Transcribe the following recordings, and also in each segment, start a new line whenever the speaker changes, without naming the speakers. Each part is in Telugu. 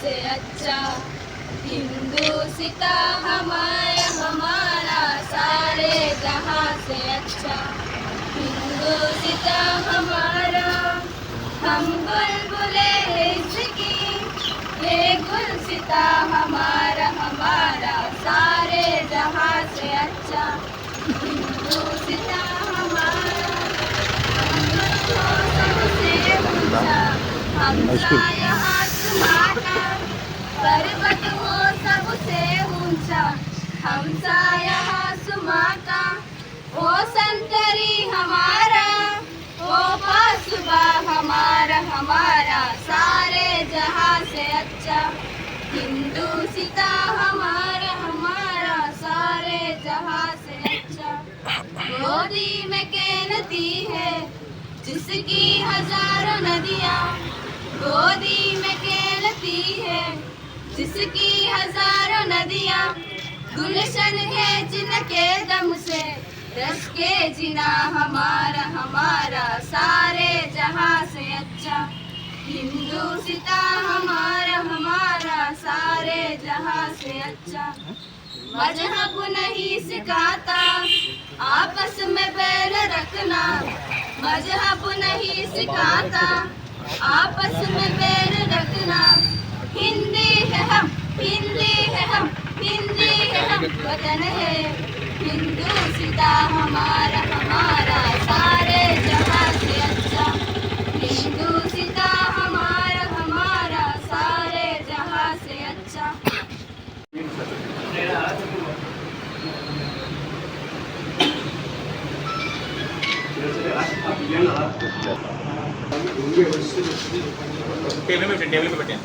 से अच्छा हिंदू सीता हमारे हमारा सारे जहाँ से अच्छा हिंदू सीता अच्छा, हमारा, हम बुलबुले हैं। है गुलसिता हमारा हमारा सारे जहाँ से अच्छा। हम यहाँ पर्वत हो सबसे ऊँचा हम यहाँ सुमा का ओ संतरी हमारा ओ पासुबा हमारा हमारा सा गोदी में कहती है, जिसकी हज़ारों नदियाँ गोदी में कहती है, जिसकी हज़ारों नदियाँ गुलशन है जिनके दम से। रस के जिना हमारा हमारा सारे जहाँ से अच्छा। हिंदू सीता हमारा हमारा सारे जहाँ से अच्छा। मज़हब नहीं सिखाता, आपस में बैर रखना। मज़हब नहीं सिखाता, आपस में बैर रखना। हिंदी है हम, हिंदी है हम, हिंदी है हम वतन है। हिंदू सीता हमारा हमारा सारे जहाँ से अच्छा। हिंदू सीता हमारा हमारा सारे जहाँ से अच्छा
टेबल में बैठे टेबल बैठे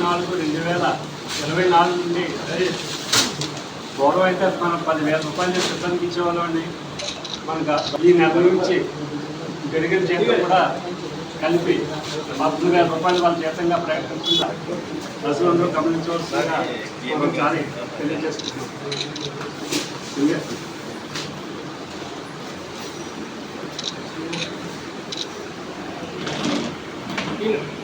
నాలుగు రెండు వేల ఇరవై నాలుగు నుండి గౌరవ అయితే మనం పదివేల రూపాయలు సిద్ధానికి ఇచ్చేవాళ్ళం అండి మనకు ఈ నెల నుంచి పెరిగిన జీతం కూడా కలిపి పదకొండు వేల రూపాయలు వాళ్ళ జీతంగా ప్రకటిస్తున్నారు ప్రజలందరూ గమనించవలసిందిగా ఒకసారి తెలియజేస్తున్నాం
Thank you.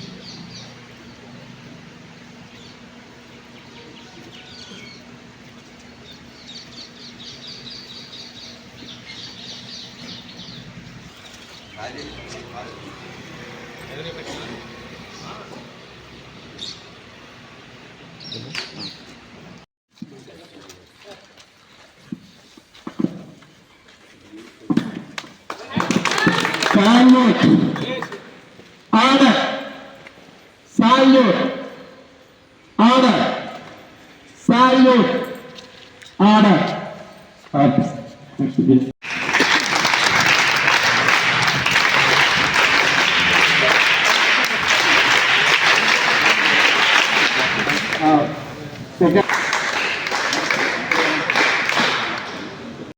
Salute. Order. Salute. Order.
Okay. Thank you.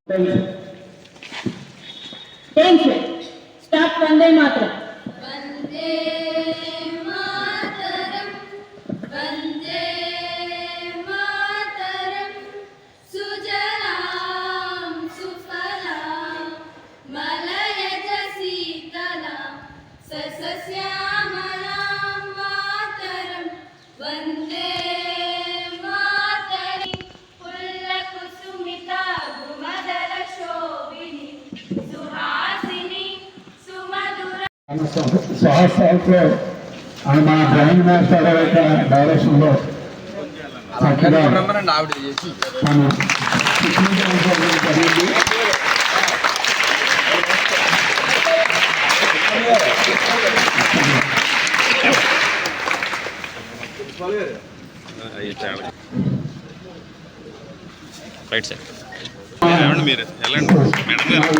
Thank you.
సంవత్సరాలతో ఆయన మన డ్రాయింగ్ మాస్టర్ యొక్క డైరెక్షన్లో చక్కగా మనం
రైట్ సార్ వెళ్ళండి మీరు? వెళ్ళండి. మేడం గారు.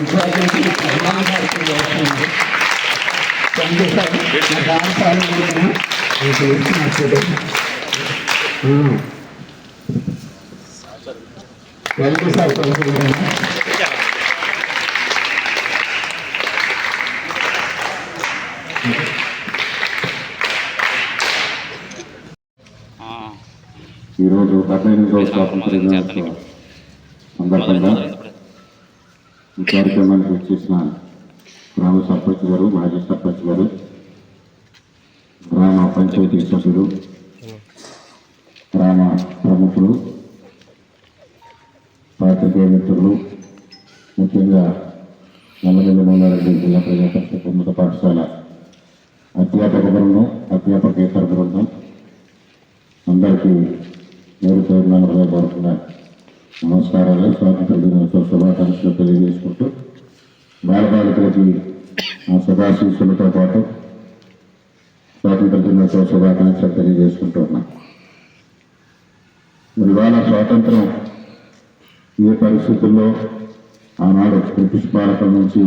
వెల్కమ్ సార్ ఈరోజు డెబ్బై ఎనిమిదవ స్వాతంత్ర దినోత్సవ సందర్భంగా ఈ కార్యక్రమానికి వచ్చేసిన గ్రామ సర్పంచ్ గారు మాజీ సర్పంచ్ గారు గ్రామ పంచాయతీ సభ్యులు గ్రామ ప్రముఖులు పాత్రికేయ మిత్రులు ముఖ్యంగా నల్లగొండ మల్లారెడ్డి జిల్లా ప్రజా ఉన్నత పాఠశాల అధ్యాపక బృందం అధ్యాపకేతర బృందం. అందరికీ పేరు పేరున హృదయపూర్వకంగా నమస్కారాలు. స్వాతంత్ర దినోత్సవ శుభాకాంక్షలు తెలియజేసుకుంటూ బాలబాలికలకి నా శుభాశీస్సులతో పాటు స్వాతంత్ర దినోత్సవ శుభాకాంక్షలు తెలియజేసుకుంటున్నా మరి ఇవాళ స్వాతంత్రం ఏ పరిస్థితుల్లో ఆనాడు బ్రిటిష్ పాలకుల నుంచి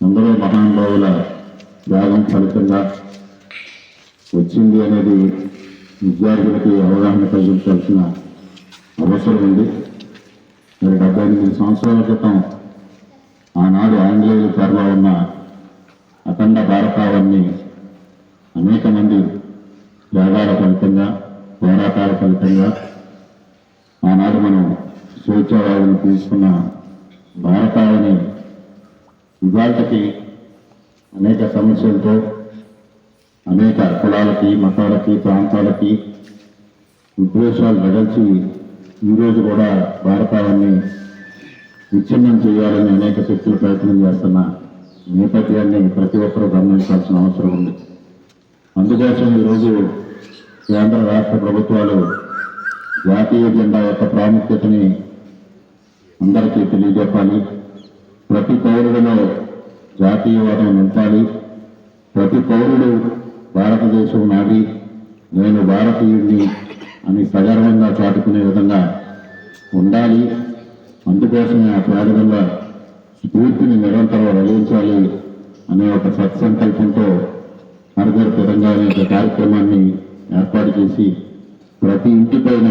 అందరూ మహానుభావుల త్యాగం ఫలితంగా వచ్చింది అనేది విద్యార్థులకి అవగాహన కలిగించాల్సిన అవసరం ఉంది. మరి డెబ్బై ఎనిమిది సంవత్సరాల క్రితం ఆనాడు ఆంగ్లేయుల త్వరలో ఉన్న అఖండ భారతావన్ని అనేక మంది త్యాగాల ఫలితంగా పోరాటాల ఫలితంగా ఆనాడు మనం స్వేచ్ఛావాదులు తీసుకున్న భారతావని ఇవాళకి అనేక సమస్యలతో అనేక కులాలకి మతాలకి ప్రాంతాలకి ఉద్దేశాలు బదల్చి ఈరోజు కూడా భారతావన్ని విచ్ఛిన్నం చేయాలని అనేక శక్తులు ప్రయత్నం చేస్తున్న నేపథ్యాన్ని ప్రతి ఒక్కరూ గమనించాల్సిన అవసరం ఉంది. అందుకోసం ఈరోజు కేంద్ర రాష్ట్ర ప్రభుత్వాలు జాతీయ జెండా యొక్క ప్రాముఖ్యతని అందరికీ తెలియజెప్పాలి. ప్రతి పౌరుడిలో జాతీయవాదం నింపాలి. ప్రతి పౌరుడు భారతదేశం నాది నేను భారతీయుడిని అని సగర్వంగా చాటుకునే విధంగా ఉండాలి. అందుకోసమే ఆ ప్రారంభంగా స్ఫూర్తిని నిరంతరం రచించాలి అనే ఒక సత్సంకల్పంతో హర్ఘర్ తెలంగాణ అనే కార్యక్రమాన్ని ఏర్పాటు చేసి ప్రతి ఇంటిపైన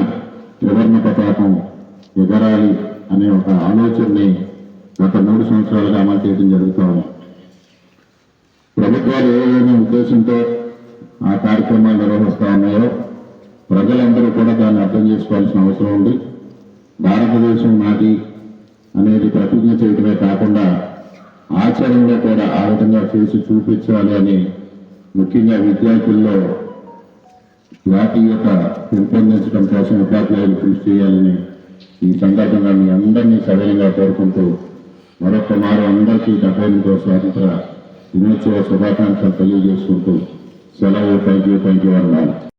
త్రివర్ణ పతాకం ఎగరాలి అనే ఒక ఆలోచనని గత మూడు సంవత్సరాలుగా అమలు చేయడం జరుగుతూ ఉంది. ప్రభుత్వాలు ఏదైనా ఉద్దేశంతో ఆ కార్యక్రమాలు నిర్వహిస్తూ ఉన్నాయో ప్రజలందరూ కూడా దాన్ని అర్థం చేసుకోవాల్సిన అవసరం ఉంది. భారతదేశం నాటి అనేది ప్రతిజ్ఞ చేయడమే కాకుండా ఆచరణలో కూడా ఆ విధంగా చేసి చూపించాలి అని ముఖ్యంగా విద్యార్థుల్లో జాతీయత పెంపొందించడం కోసం ఉపాధ్యాయులు కృషి చేయాలని ఈ సందర్భంగా మీ అందరినీ సరైనగా కోరుకుంటూ మరొక మారు అందరికీ డెబ్బై ఎనిమిదో స్వాతంత్ర దినోత్సవ శుభాకాంక్షలు తెలియజేసుకుంటూ సెలవు. థ్యాంక్ యూ థ్యాంక్ యూ అన్నారు